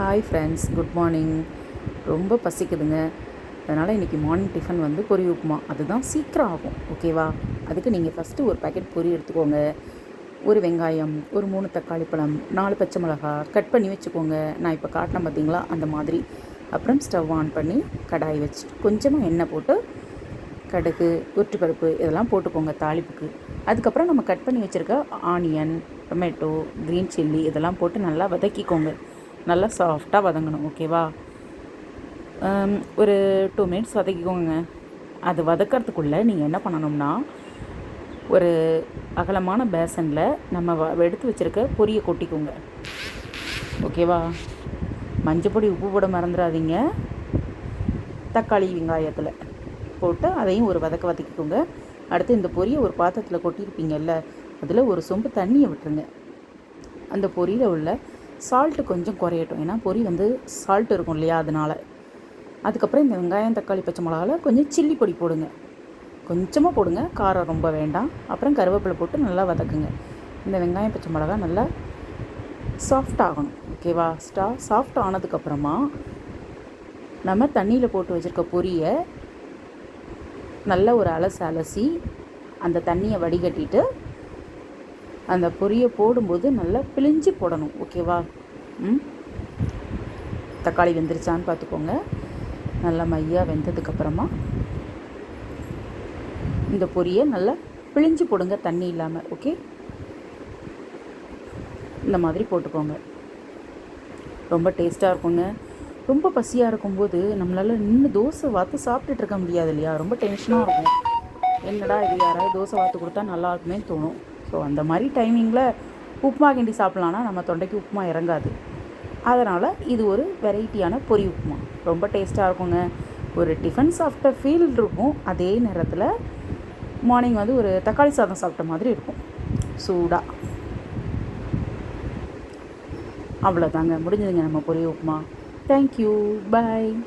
Hi friends good morning ரொம்ப பசிக்குதுங்க. அதனால் இன்றைக்கி மார்னிங் டிஃபன் வந்து பொரி உப்புமா. அதுதான் சீக்கிரம் ஆகும். ஓகேவா அதுக்கு நீங்கள் ஃபஸ்ட்டு ஒரு பேக்கெட் பொரி எடுத்துக்கோங்க. ஒரு வெங்காயம் ஒரு மூணு தக்காளி பழம் நாலு பச்சை மிளகா கட் பண்ணி வச்சுக்கோங்க. நான் இப்போ காட்டினேன் பார்த்தீங்களா அந்த மாதிரி. அப்புறம் ஸ்டவ் ஆன் பண்ணி கடாய் வச்சு கொஞ்சமாக எண்ணெய் போட்டு கடுகு உருட்டுப்பருப்பு இதெல்லாம் போட்டுக்கோங்க தாளிப்புக்கு. அதுக்கப்புறம் நம்ம கட் பண்ணி வச்சுருக்க ஆனியன் டொமேட்டோ க்ரீன் சில்லி இதெல்லாம் போட்டு நல்லா வதக்கிக்கோங்க. நல்லா சாஃப்டாக வதங்கணும் ஓகேவா ஒரு டூ மினிட்ஸ் வதக்கிக்கோங்க. அது வதக்கிறதுக்குள்ளே நீங்கள் என்ன பண்ணணும்னா ஒரு அகலமான பேசனில் நம்ம வ எடுத்து வச்சுருக்க பொரியை கொட்டிக்கோங்க. ஓகேவா மஞ்சப்பொடி உப்பு போட மறந்துடாதீங்க. தக்காளி வெங்காயத்தில். போட்டு அதையும் ஒரு வதக்க வதக்கிக்கோங்க. அடுத்து இந்த பொரியை ஒரு பாத்திரத்தில் கொட்டியிருப்பீங்கல்ல அதில் ஒரு சொம்பு தண்ணியை விட்டுருங்க. அந்த பொரியில் உள்ள சால்ட்டு கொஞ்சம் குறையட்டும். ஏன்னா பொரி வந்து சால்ட் இருக்கும் இல்லையா அதனால். அதுக்கப்புறம் இந்த வெங்காயம் தக்காளி பச்சை மிளகாவில் கொஞ்சம் சில்லி பொடி போடுங்க. கொஞ்சமாக போடுங்க. காரம் ரொம்ப வேண்டாம். அப்புறம் கருவேப்பிலை போட்டு நல்லா வதக்குங்க. இந்த வெங்காயம் பச்சை மிளகா நல்லா சாஃப்ட் ஆகணும். ஓகேவா ஸ்டா சாஃப்ட் ஆனதுக்கப்புறமா நம்ம தண்ணியில் போட்டு வச்சுருக்க பொரியை நல்ல ஒரு அலசு அலசி அந்த தண்ணியை வடிகட்டிட்டு அந்த பொரியை போடும்போது நல்லா பிழிஞ்சு போடணும் ஓகேவா? ம்? தக்காளி வெந்துருச்சான்னு பார்த்துக்கோங்க. நல்லா மையாக வெந்ததுக்கப்புறமா இந்த பொரியை நல்லா பிழிஞ்சு போடுங்க தண்ணி இல்லாமல் ஓகே? இந்த மாதிரி போட்டுக்கோங்க. ரொம்ப டேஸ்ட்டாக இருக்குங்க. ரொம்ப பசியாக இருக்கும்போது நம்மளால் நின்று தோசை வாத்து சாப்பிட்டுட்டு இருக்க முடியாது இல்லையா? ரொம்ப டென்ஷனாக இருக்கும். என்னடா இது? யாராவது தோசை வாத்து கொடுத்தா நல்லா இருக்குமே தோணும். ஸோ அந்த மாதிரி டைமிங்கில் உப்புமா கிண்டி சாப்பிட்லான்னா நம்ம தொண்டைக்கு உப்புமா இறங்காது. அதனால் இது ஒரு வெரைட்டியான பொரி உப்புமா. ரொம்ப டேஸ்ட்டாக இருக்குங்க. ஒரு டிஃபன் சாப்பிட்ட ஃபீல் இருக்கும். அதே நேரத்தில் மார்னிங் வந்து ஒரு தக்காளி சாதம் சாப்பிட்ட மாதிரி இருக்கும். சூடாக அவ்வளோதாங்க முடிஞ்சதுங்க நம்ம பொரி உப்புமா. Thank you. Bye.